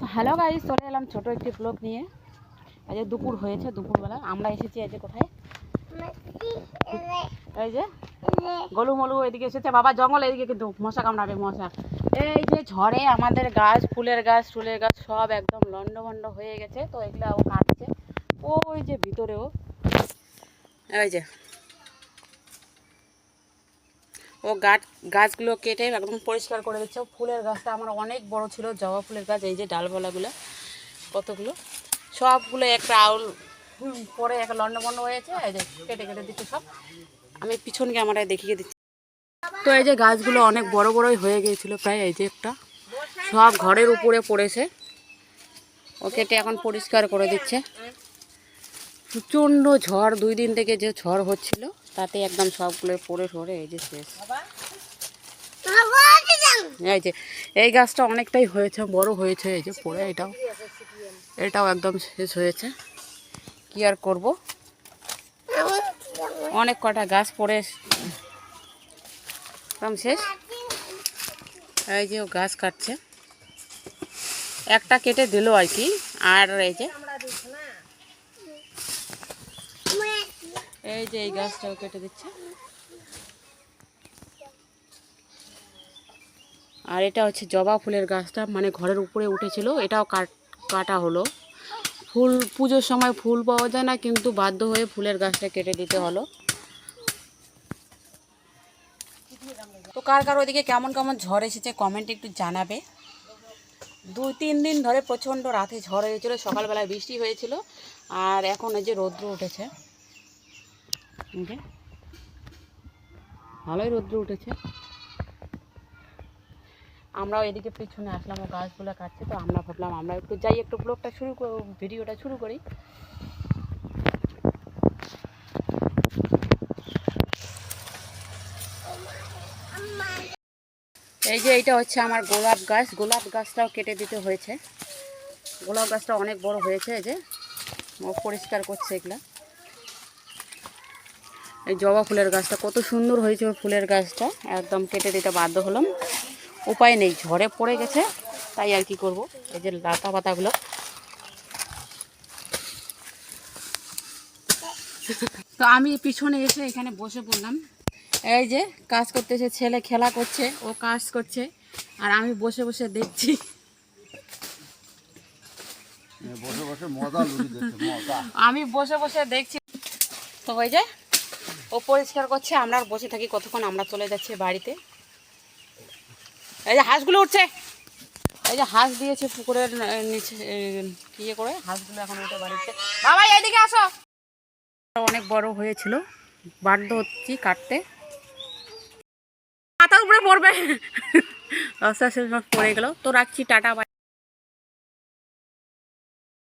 Hello guys চলে এলাম ছোট একটি ব্লগ নিয়ে। আজ যে দুপুর হয়েছে, দুপুরবেলা। আমরা এসেছি আজ যে কোথায়? এই যে গলু মলু এদিকে এসেছে। বাবা, জঙ্গল এদিকে কিন্তু মশা কামড়াবে, মশা। এই যে ঝড়ে আমাদের গাছ, ফুলের গাছ ফুলের গাছ সব একদম লন্ডভন্ড হয়ে গেছে। তো এগুলো ও কাটছে। ওই যে ভিতরেও। এই যে ও গাছ, গাছগুলো কেটে একদম পরিষ্কার করে দিচ্ছে। ফুলের গাছটা আমার অনেক বড় ছিল, জবা ফুলের গাছ, এই যে ডালপালাগুলো, কতগুলো। সবগুলো একটা আউল পরে একটা লন্ডভন্ড হয়েছে, এই যে কেটে কেটে দিচ্ছে সব। আমি পিছন আমার দেখিয়ে দিচ্ছি। তো এই যে গাছগুলো অনেক বড় বড়ই হয়ে গিয়েছিল প্রায়, এই যে একটা। সব ঘরের উপরে পড়েছে। ও কেটে এখন পরিষ্কার করে দিচ্ছে। প্রচণ্ড ঝড়, দুই দিন থেকে যে ঝড় হচ্ছিল। তাতে একদম সবগুলো পড়ে সরে এই যে শেষ। এই যে এই গাছটা অনেকটাই হয়েছে বড় হয়েছে এই যে পড়ে এটাও। এটাও একদম শেষ হয়েছে। কি আর করব? অনেক কটা গাছ পড়ে একদম শেষ। এই যে ও গাছ কাটছে। একটা কেটে দিল আর কি আর এই যে এই যে এই গাছটাও কেটে দিচ্ছে। আর এটা হচ্ছে জবা ফুলের গাছটা মানে ঘরের উপরে উঠেছিল, এটাও কাট হলো। ফুল, পুজোর সময় ফুল পাওয়া যায় না, কিন্তু বাধ্য হয়ে ফুলের গাছটা কেটে দিতে হলো। তো কার কার ওদিকে কেমন কেমন ঝড় এসেছে কমেন্টে একটু জানাবে। দুই, তিন দিন ধরে প্রচণ্ড রাতে ঝড় হয়েছিল, সকালবেলায় বৃষ্টি হয়েছিল, আর এখন এই যে রৌদ্র উঠেছে। যে ভালোই রৌদ্র উঠেছে। আমরাও এদিকে পিছনে আসলাম, ও গাছগুলো কাটছে, তো আমরা ভাবলাম আমরা একটু যাই, একটু ব্লগটা শুরু ভিডিওটা শুরু করি। এই যে এইটা হচ্ছে আমার গোলাপ গাছ, গোলাপ গাছটাও কেটে দিতে হয়েছে। গোলাপ গাছটা অনেক বড় হয়েছে, এই যে পরিষ্কার করছে এগুলা। এই জবা ফুলের গাছটা কত সুন্দর হয়েছে ওই ফুলের গাছটা। একদম কেটে দিতে বাধ্য হলাম। উপায় নেই ঝড়ে পড়ে গেছে তাই আর কি করব? এই যে লতা পাতাগুলো। তো আমি পিছনে এসে এখানে বসে পড়লাম। এই যে কাজ করতেছে ছেলে খেলা করছে ও কাজ করছে আর আমি বসে বসে দেখছি। আমি বসে বসে দেখছি। তো ওই যে ও পরিষ্কার করছে, আমরা বসে থাকি কতক্ষণ, আমরা চলে যাচ্ছি বাড়িতে। এই যে হাঁসগুলো উঠছে। এই যে হাঁস দিয়েছে পুকুরের নিচে ইয়ে করে? হাঁসগুলো এখন উঠে বাড়িতে বাবা এদিকে আসো। অনেক বড় হয়েছিল, বাধ্য হচ্ছি কাটতে। পাতার উপরে পড়বে। আস্তে আস্তে পড়ে গেল। তো রাখছি, টাটা, বাই।